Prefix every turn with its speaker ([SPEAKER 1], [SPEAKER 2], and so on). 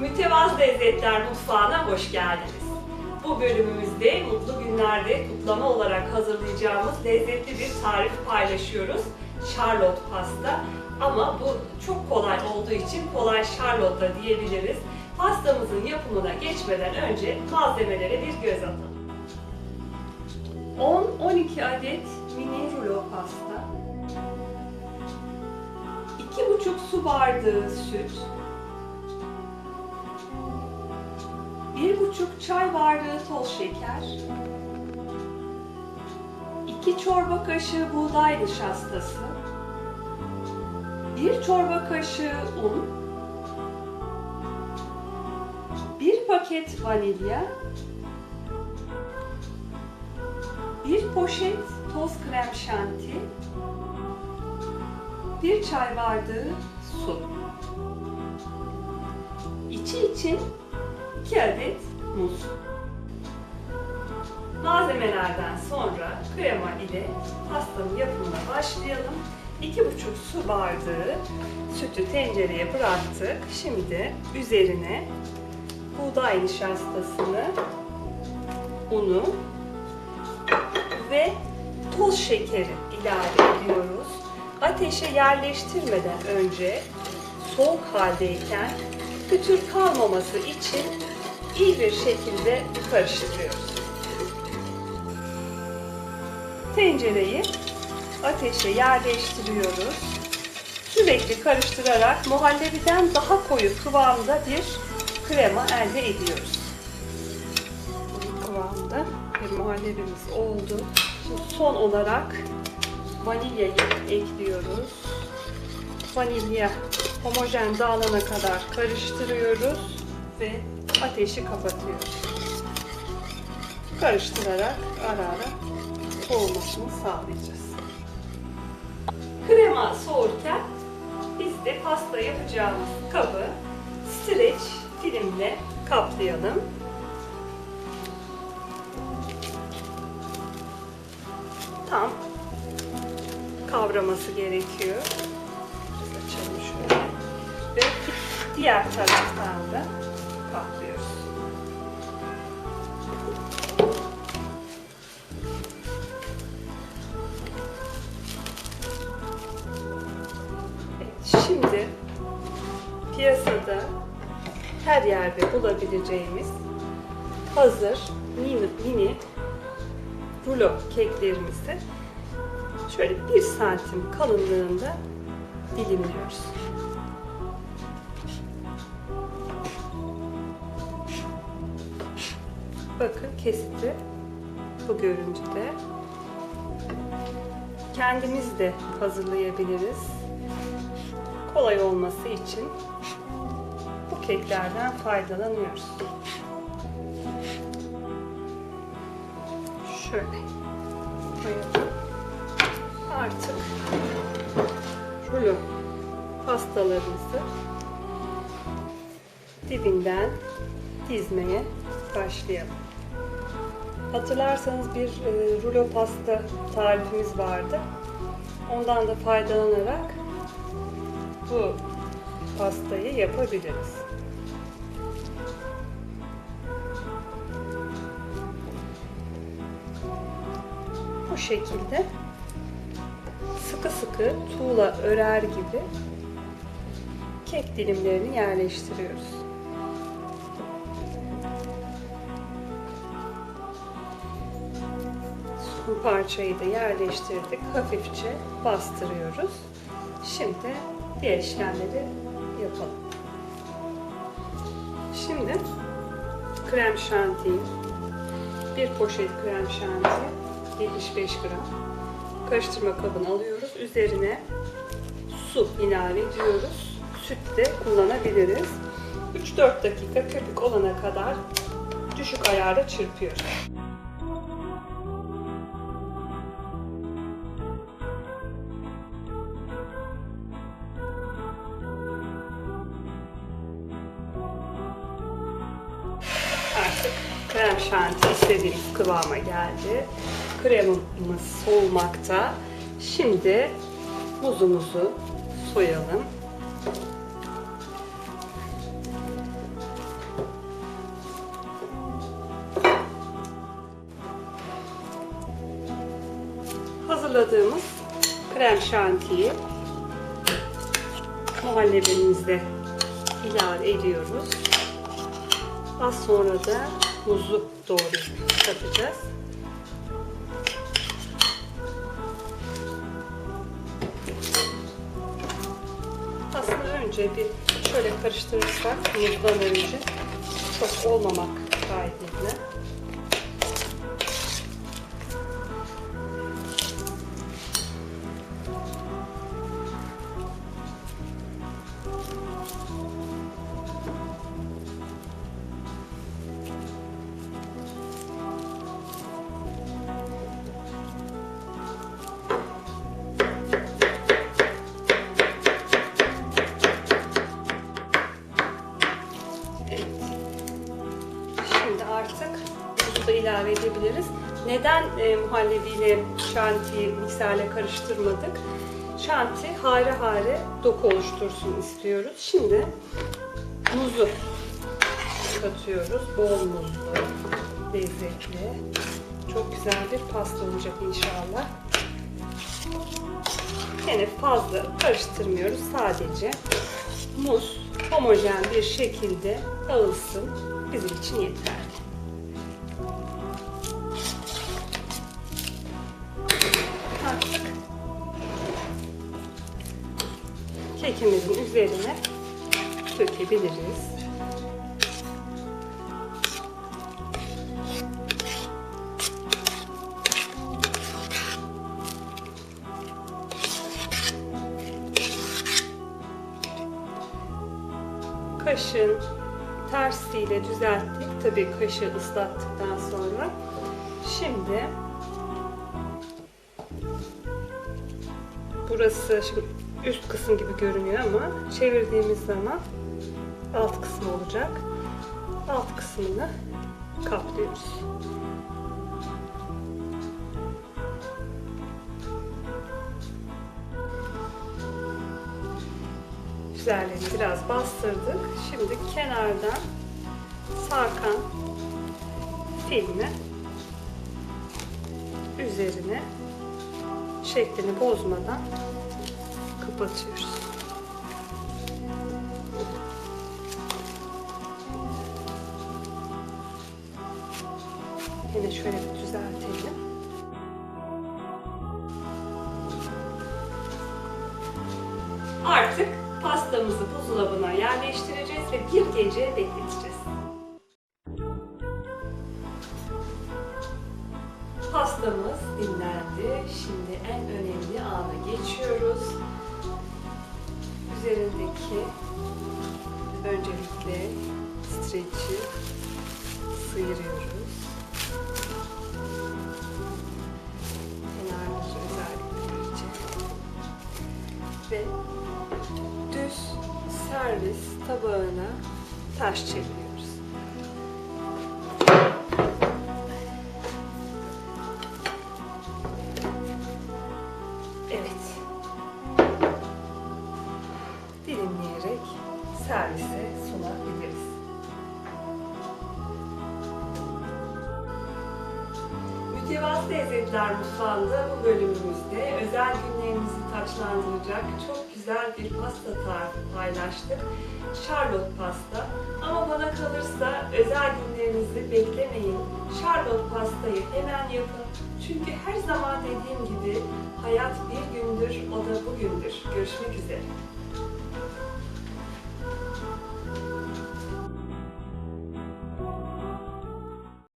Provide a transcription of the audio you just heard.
[SPEAKER 1] Mütevazı Lezzetler Mutfağı'na hoş geldiniz. Bu bölümümüzde mutlu günlerde kutlama olarak hazırlayacağımız lezzetli bir tarif paylaşıyoruz. Charlotte pasta. Ama bu çok kolay olduğu için kolay Charlotte da diyebiliriz. Pastamızın yapımına geçmeden önce malzemelere bir göz atalım. 10-12 adet mini rulo pasta, 2,5 su bardağı süt, 1,5 çay bardağı toz şeker, 2 çorba kaşığı buğday nişastası, 1 çorba kaşığı un, 1 paket vanilya, 1 poşet toz krem şanti, 1 çay bardağı su. İçi için 2 adet muz. Malzemelerden sonra krema ile pastanın yapımına başlayalım. 2,5 su bardağı sütü tencereye bıraktık. Şimdi üzerine buğday nişastasını, unu ve toz şekeri ilave ediyoruz. Ateşe yerleştirmeden önce soğuk haldeyken pütür kalmaması için iyi bir şekilde karıştırıyoruz. Tencereyi ateşe yerleştiriyoruz. Sürekli karıştırarak muhallebiden daha koyu kıvamda bir krema elde ediyoruz. Bu kıvamda bir muhallebimiz oldu. Şimdi son olarak vanilyayı ekliyoruz. Vanilya homojen dağılana kadar karıştırıyoruz ve ateşi kapatıyoruz. Karıştırarak ara ara soğumasını sağlayacağız. Krema soğurken biz de pasta yapacağımız kabı streç filmle kaplayalım. Tam kavraması gerekiyor. Açalım şöyle. Ve diğer taraftan da her yerde bulabileceğimiz hazır mini, mini rulo keklerimizi şöyle bir santim kalınlığında dilimliyoruz. Bakın kesiti bu görüntüde. Kendimiz de hazırlayabiliriz. Kolay olması için keklerden faydalanıyoruz. Şöyle koyalım. Artık rulo pastalarımızı dibinden dizmeye başlayalım. Hatırlarsanız bir e, rulo pasta tarifimiz vardı. Ondan da faydalanarak bu pastayı yapabiliriz. Bu şekilde sıkı sıkı tuğla örer gibi kek dilimlerini yerleştiriyoruz. Son parçayı da yerleştirdik. Hafifçe bastırıyoruz. Şimdi diğer işlemleri yapalım. Şimdi krem şanti, bir poşet krem şanti, 75 gram karıştırma kabını alıyoruz. Üzerine su ilave ediyoruz. Süt de kullanabiliriz. 3-4 dakika köpük olana kadar düşük ayarda çırpıyoruz. şanti istediğiniz kıvama geldi. Kremamız soğumakta. Şimdi muzumuzu soyalım. Hazırladığımız krem şantiyi muhallebimizde ilave ediyoruz. Az sonra da muzu doğrayıp katacağız. Aslında önce bir şöyle karıştırırsak muzdan önce çok olmamak kaydıyla. Edebiliriz. Neden e, muhallebiyle şantiyi mikserle karıştırmadık? Şanti hare hare doku oluştursun istiyoruz. Şimdi muzu katıyoruz. Bol muzlu, lezzetli. Çok güzel bir pasta olacak inşallah. Yine fazla karıştırmıyoruz. Sadece muz homojen bir şekilde dağılsın. Bizim için yeterli. Kekimizin üzerine dökebiliriz. Kaşın tersiyle düzelttik. Tabii kaşı ıslattıktan sonra. Şimdi burası şimdi üst kısım gibi görünüyor ama çevirdiğimiz zaman alt kısmı olacak. Alt kısmını kaplıyoruz. Üzerlerini biraz bastırdık. Şimdi kenardan sarkan filmi üzerine şeklini bozmadan kapatıyoruz. Yine şöyle bir düzeltelim. Artık pastamızı buzdolabına yerleştireceğiz ve bir gece bekleteceğiz. Pastamız dinlendi. Şimdi en önemli ana geçiyoruz. Üzerindeki öncelikle streçi sıyırıyoruz. Kenarları özellikle ve düz servis tabağına taş çeviriyoruz. Servise sunabiliriz. Mütevazı Lezzetler Mutfağı'nda bu bölümümüzde özel günlerinizi taçlandıracak çok güzel bir pasta tarifi paylaştık. Charlotte pasta. Ama bana kalırsa özel günlerinizi beklemeyin. Charlotte pastayı hemen yapın. Çünkü her zaman dediğim gibi hayat bir gündür, o da bugündür. Görüşmek üzere.